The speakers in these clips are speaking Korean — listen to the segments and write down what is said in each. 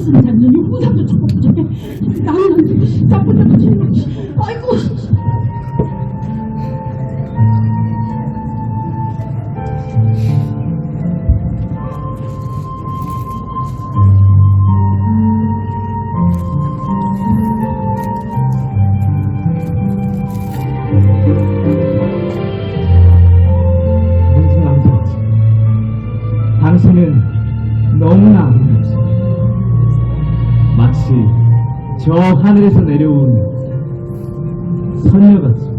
있으니까 누구라도 저거 저게 나는 나보다도 제일 아이고. 저 하늘에서 내려온 선녀 같이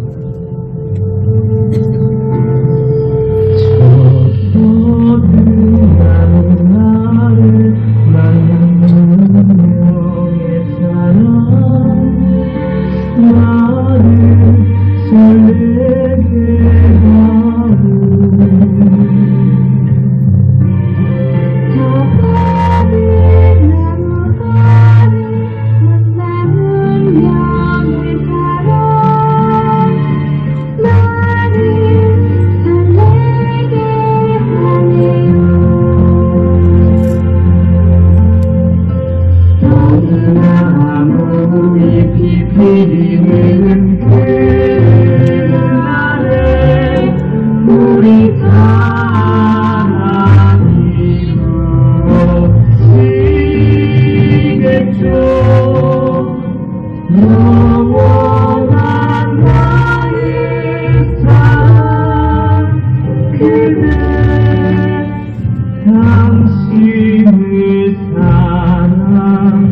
당신을 사랑해.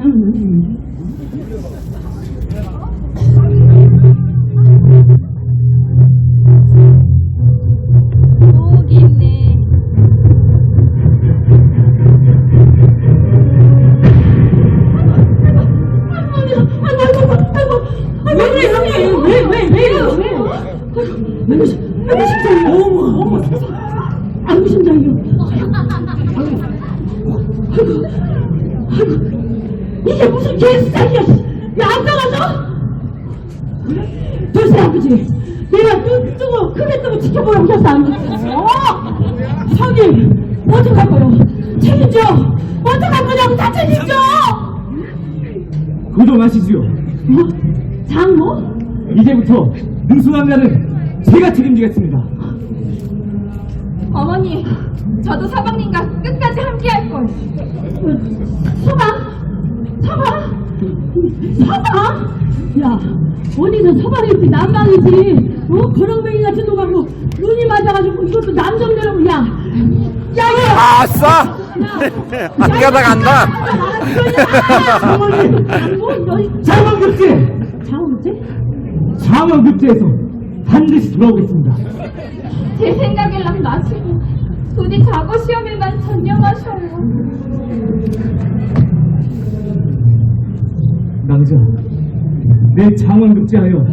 嗯. 초보로 오셔서 어? 사님 어떡할 거요 책임져. 어떡할 거냐고 다 책임져. 그좀 하시지요 어? 뭐? 장모? 뭐? 이제부터 능수남자는 제가 책임지겠습니다. 어머니 저도 서방님과 끝까지 함께 할 거예요 서방 서방. 서방? 야, 어디서 서방이지 남방이지? 어? 거렁뱅이 같은 놈하고 눈이 맞아가지고 이것도 남정대라고 야! 야, 이거! 아싸! 안 가다 간다! 장원급제! 장원제? 장원급제에서 반드시 돌아오겠습니다. 제 생각에랑 마시고 부디 과거 시험에만 전념하셔요. 남자, 내 장원급제하여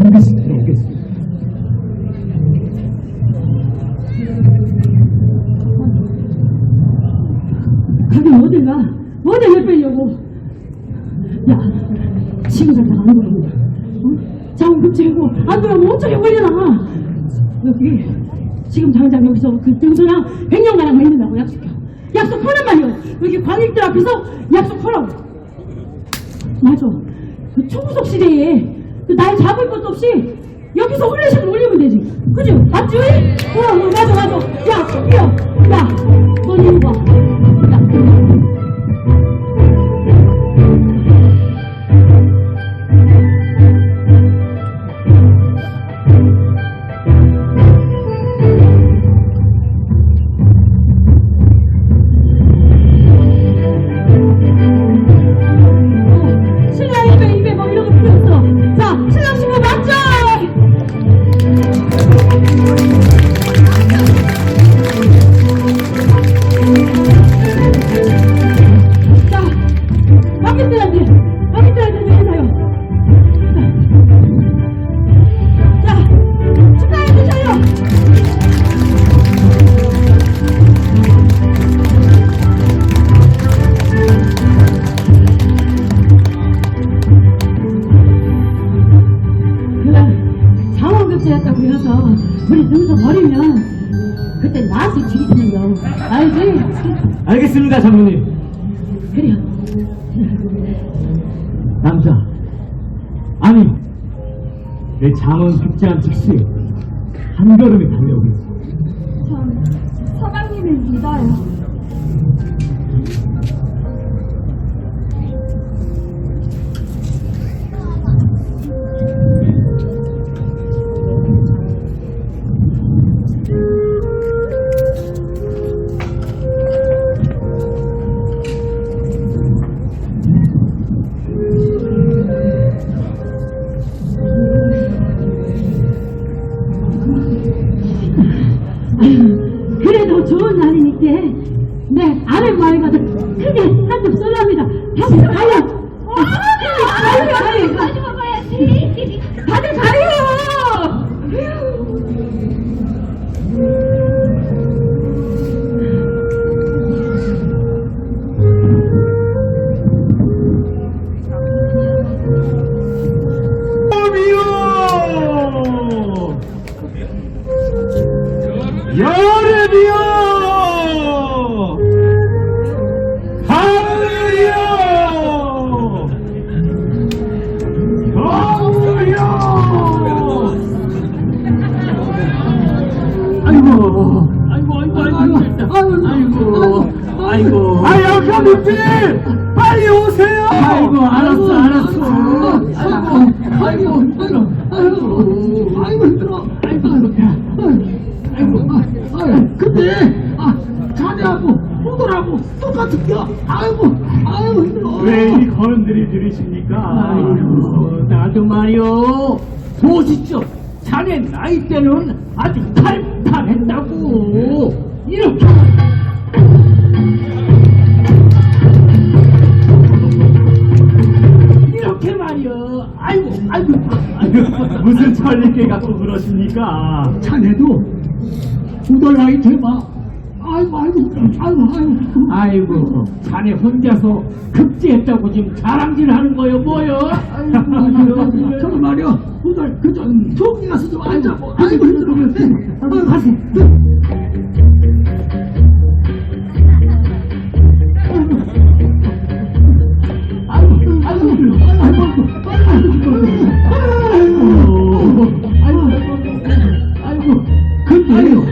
반드시 돌아오겠습니다. 가긴 어딜 가? 어디 왜 빼려고? 야, 지금 갔다가 안 돌아오냐? 어? 장급제고 안 돌아오면 어쩌게 걸려나? 여기 지금 당장 여기서 그 등소랑 백년가량 맺는다고 약속해. 약속하란 말이야. 여기 관객들 앞에서 약속하라고. 맞아. 그 초구석 시대에 그날 잡을 것도 없이 여기서 홀레식을 올리면 되지. 그지? 맞지? 어, 어, 맞아, 맞아. 야, 소피야. 야, 넌 이리 와. 장원급제한 즉시 한 걸음에 달려오겠습니다. 아, 묵지 빨리 오세요! 아이고, 알았어, 알았어. 아이고, 아이고, 힘들어. 아이고, 아이고, 힘들어. 아이고, 아이고, 아이고, 근데, 아, 자네하고, 호돌하고 똑같은겨. 아이고, 아이고, 힘들어. 왜 이리 걸음들이 들이십니까? 아이고, 나도 말이요. 보시죠. 자네 나이 때는 아주 팔팔했다고. 아이고. 천리께 갖고 그러십니까? 자네도 우덜 나이 돼봐. 아이고, 아이고, 아이고, 아이고. 아이고, 자네 혼자서 급제했다고 지금 자랑질 하는 거요, 뭐요? 아이고, 저기 말이야. 우덜, 그저, 저기 가서 좀 앉아보. 아이고, 힘들어. 아이고, 가세요. 아이고, 아이고, 힘들어.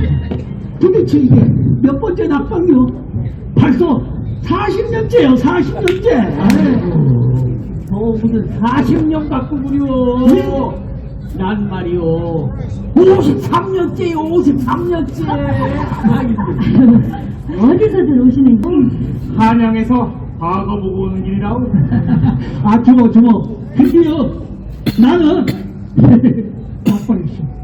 도대체 이게 몇 번째 낙방이요? 벌써 40년째요, 40년째. 아이고, 저 무슨 40년 갖고 그려. 난 말이요. 53년째요, 53년째. 어디서들 오시는 거? 한양에서 과거 보고 오는 길이라고. 아, 주모, 주모. 드디어 나는 낙방했어.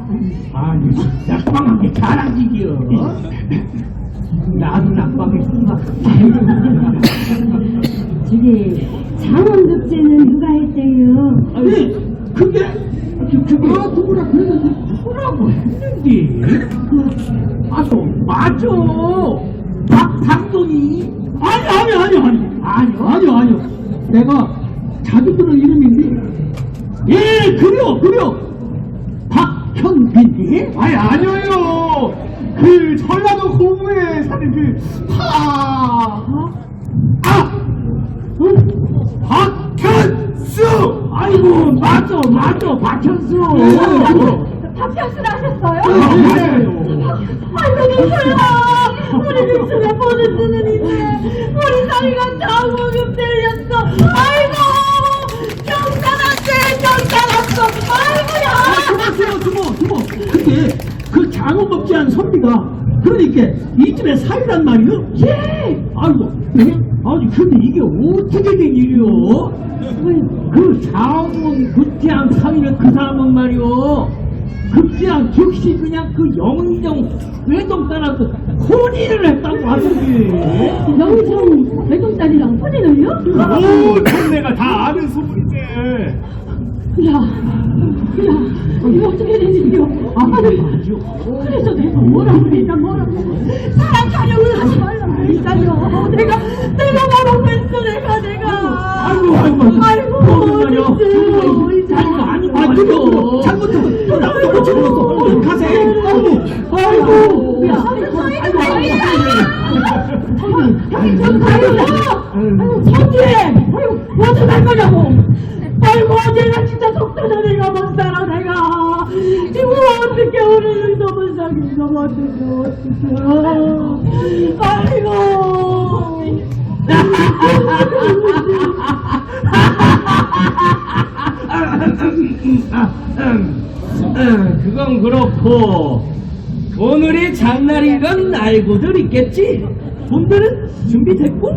아니, 낙방한 게 자랑이기요. 나도 낙방했어. 저기 장원급제는 누가 했대요? 아니, 그게, 그, 그게. 아, 누구라 그랬는데, 누구라고 했는데. 아, 또, 맞아. 박상돈이. 아니, 아니, 아니, 아니. 아니요? 아니요, 아니요. 내가 자주 들은 이름인데. 예, 그래요, 그래요. 박현빈이? 아니 아니요. 그 전라도 고부에 사는 그 파. 아! 박현수! 아이고, 맞죠, 맞죠, 박현수! 박현수를 하셨어요? 아이고, 민수야! 우리 민수가 보는 눈은인데 우리 사위가 장모금 때렸어 아이고 경찰한테 경찰 왔어 아이고야 주모, 주모, 주모. 근데 그 장어법제한 선비가 그러니까 이 집의 사위란 말이요? 예! 아이고, 예? 아니, 근데 이게 어떻게 된 일이요? 그 장원 급제한 사위는 그 사람은 말이요. 급제한 즉시 그냥 그 영정 외동 따라서 혼인을 했다고 하던데. 영정 외동 딸이랑 혼인을요? 오, 동네가 다 아는 소문인데. 야, 야, 이거 어떻게 된 일이요? 아빠는 맞죠? 그래서 내가 뭐라고 그러니까 뭐라고 사랑 가려고 하지 말라고 그러니까요. 내가 내가 뭐 그건 그렇고 오늘이 장날인 건 알고들 있겠지? 돈들은 준비됐고?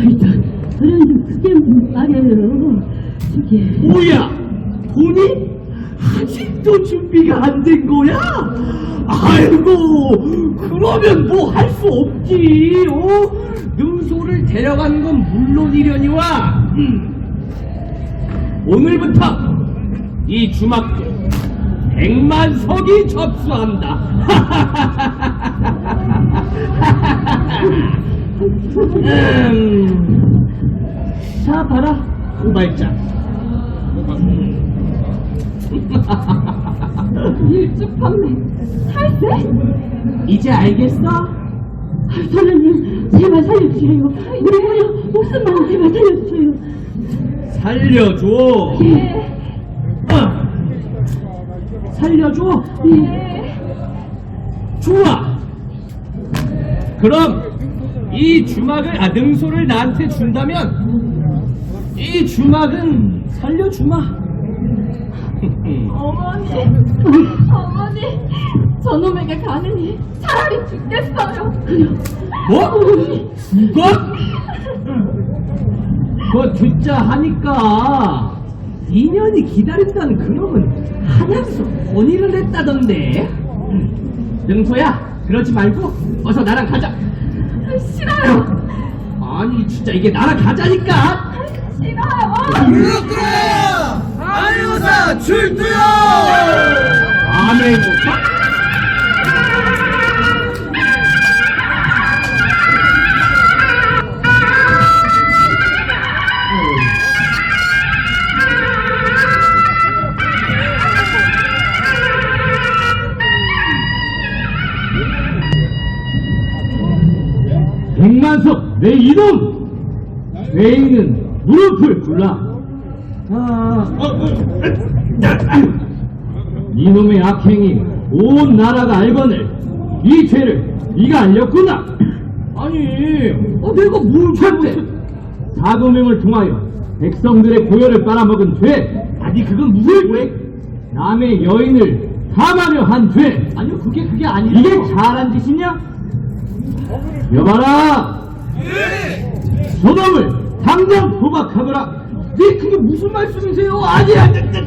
일단, 그런 그게 말이에요. 저기. 뭐야? 돈이 아직도 준비가 안 된 거야? 아이고 그러면 뭐 할 수 없지 어? 능소를 데려가는 건 물론이려니와 음. 오늘부터 이 주막도 백만 석이 접수한다 음. 자 봐라 후발장 일찍 판매 탈세? 이제 알겠어? 사장님, 제발 살려주세요. 우리 그냥 목숨만 제발 살려주세요. 살려줘. 예, 어. 살려줘. 예. 좋아. 그럼 이 주막을 아 능소를 나한테 준다면 이 주막은 살려주마. 어머니 어머니 저놈에게 가느니 차라리 죽겠어요 뭐? 죽어? 그거 듣자 하니까 인연이 기다린다는 그놈은 한약서 본의를 냈다던데. 능소야, 그러지 말고 어서 나랑 가자. 싫어요 아니 진짜 이게 나랑 가자니까. 싫어요 아유사 출두요! 아멘. 죄인은 무릎을 꿇라 아, 이놈의 악행이 온 나라가 알거늘 이 죄를 네가 알렸구나. 아니, 어, 내가 뭘 첫째, 사도명을 통하여 백성들의 고열을 빨아먹은 죄. 아니, 그건 무슨 죄? 남의 여인을 사마려 한 죄. 아니요, 그게 그게 아니라 이게 잘한 짓이냐? 여봐라. 저놈을 당장 도박하거라. 네, 그게 무슨 말씀이세요? 아니, 아니, 아니,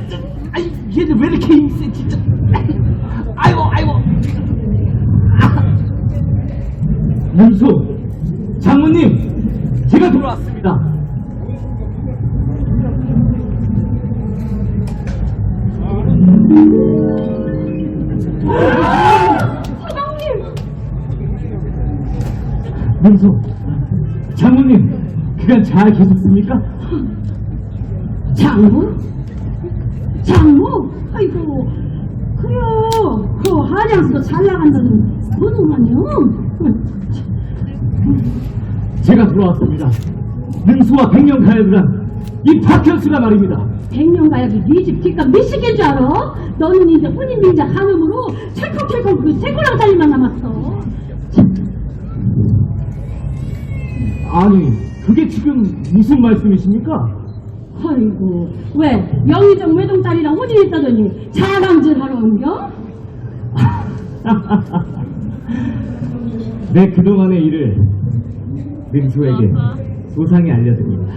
아니, 얘는 왜 이렇게 힘세, 진짜. 아이고, 아이고. 문수, 장모님, 제가 돌아왔습니다. 문수, 장모님, 그간 잘 계셨습니까? 장모? 장모? 아이고, 그래요. 그 한양에서 잘 나간다는 그놈만요. 제가 돌아왔습니다. 능수와 백년 가야들한 이 박현수가 말입니다. 백년 가야지 네집 뒷값 몇십개인 줄 알아? 너는 이제 혼인빙자 한음으로 찰컥찰컥 그 새꼬랑 살림만 남았어. 아니, 그게 지금 무슨 말씀이십니까? 아이고, 왜? 영의정 외동딸이랑 혼인했다더니 자랑질 하러 온겨? 내 그동안의 일을 능수에게 소상히 알려드립니다.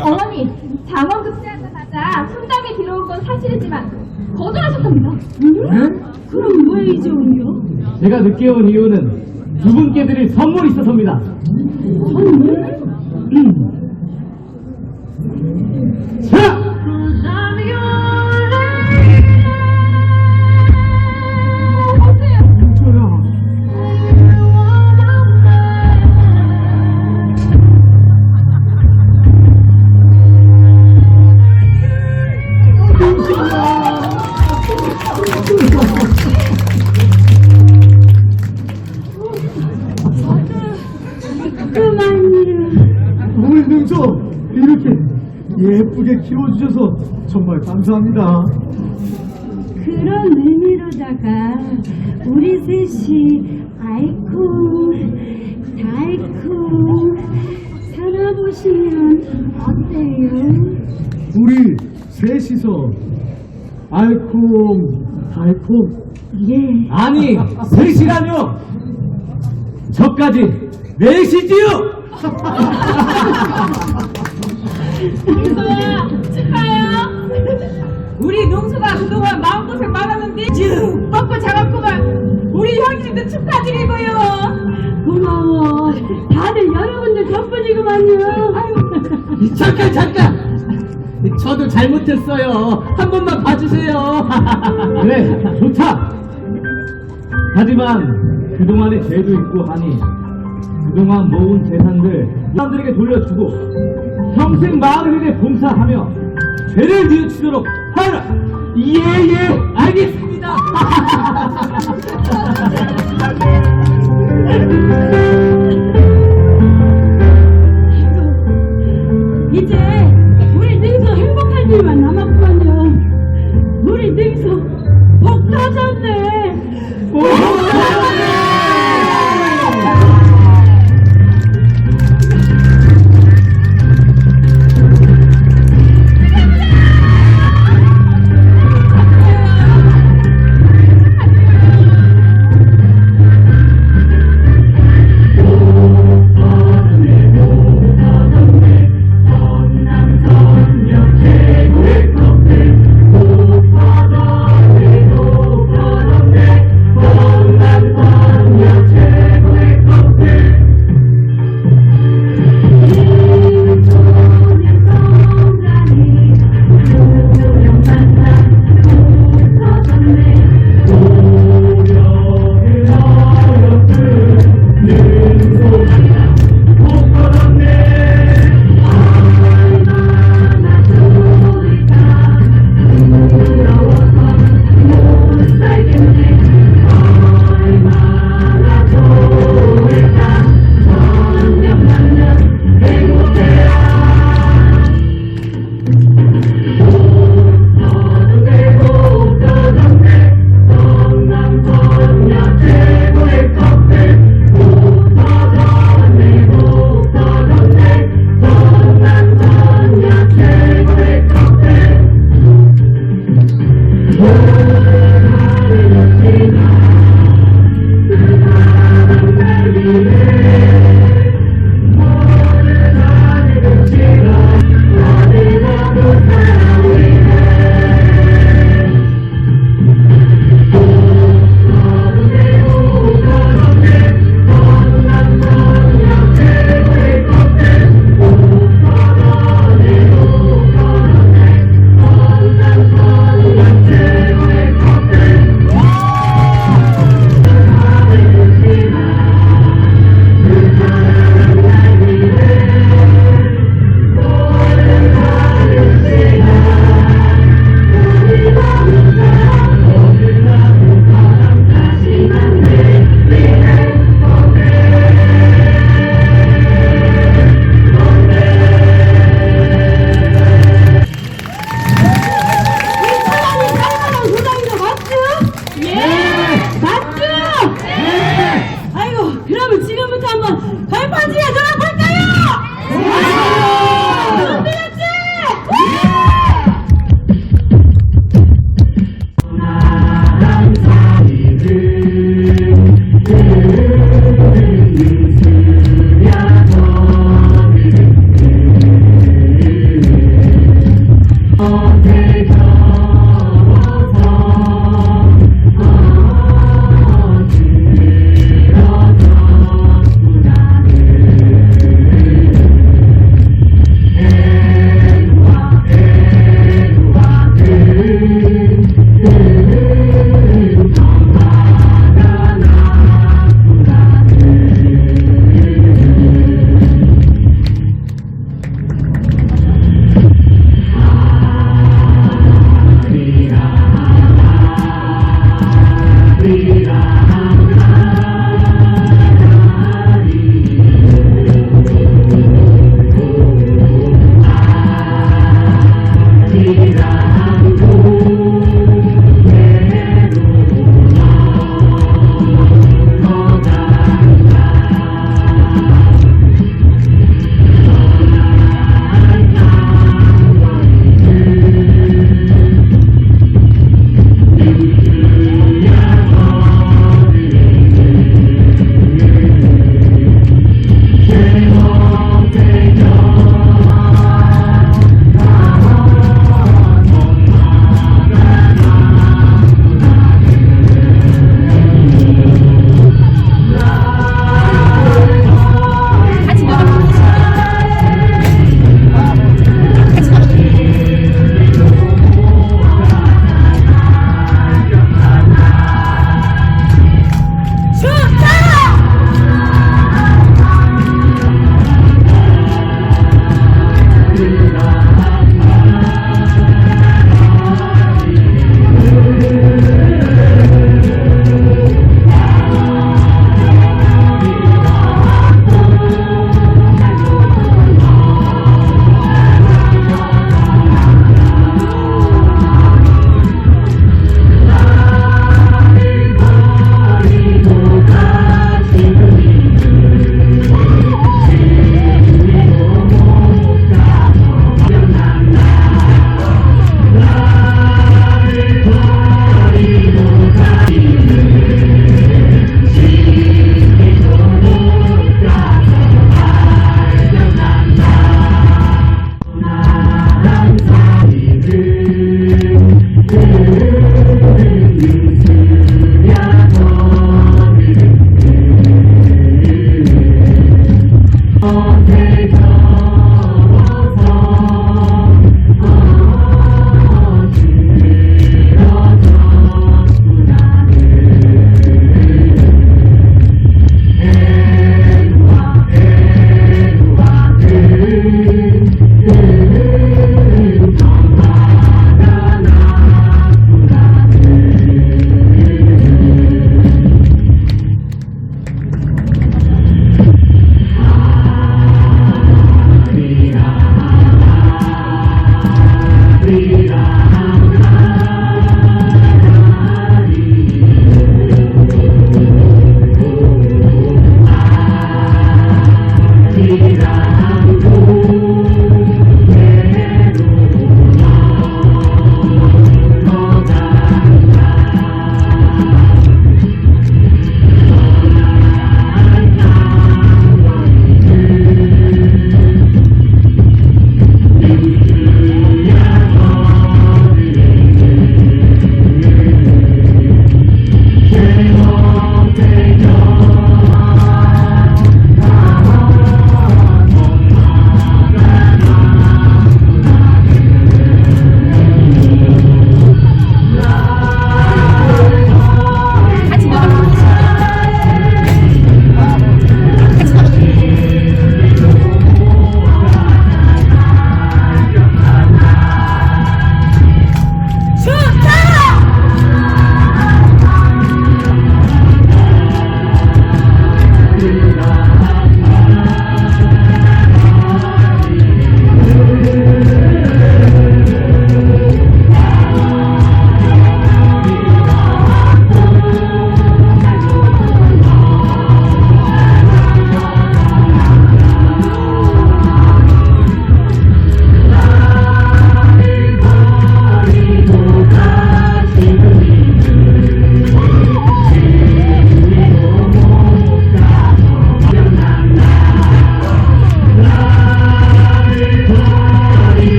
어머니, 장원 급제하자마자 손담이 들어온 건 사실이지만 거절하셨답니다. 응? 그럼 왜 이제 온겨? 제가 늦게 온 이유는 두 분께 드릴 선물이 있어서입니다. 선물? 음. 자! 예쁘게 키워주셔서 정말 감사합니다. 그런 의미로다가 우리 셋이 알콩 달콩 살아보시면 어때요? 우리 셋이서 알콩 달콩 예. 아니, 셋이라뇨! 저까지 넷이지요! 능수야, 축하해요. 우리 능수가 그동안 마음고생 많았는데 쭉 뻗고 자랐구만. 우리 형님도 축하드리고요. 고마워. 다들 여러분들 덕분이구만요. 잠깐, 잠깐! 저도 잘못했어요. 한 번만 봐주세요. 그래, 좋다. 하지만 그동안의 죄도 있고 하니 그동안 모은 재산들 사람들에게 돌려주고 평생 마을 일에 봉사하며 죄를 뉘우치도록 하라. 예, 예, 알겠습니다. 이제 우리 능서 행복할 일만 남았구만요. 우리 능서 복 터졌네.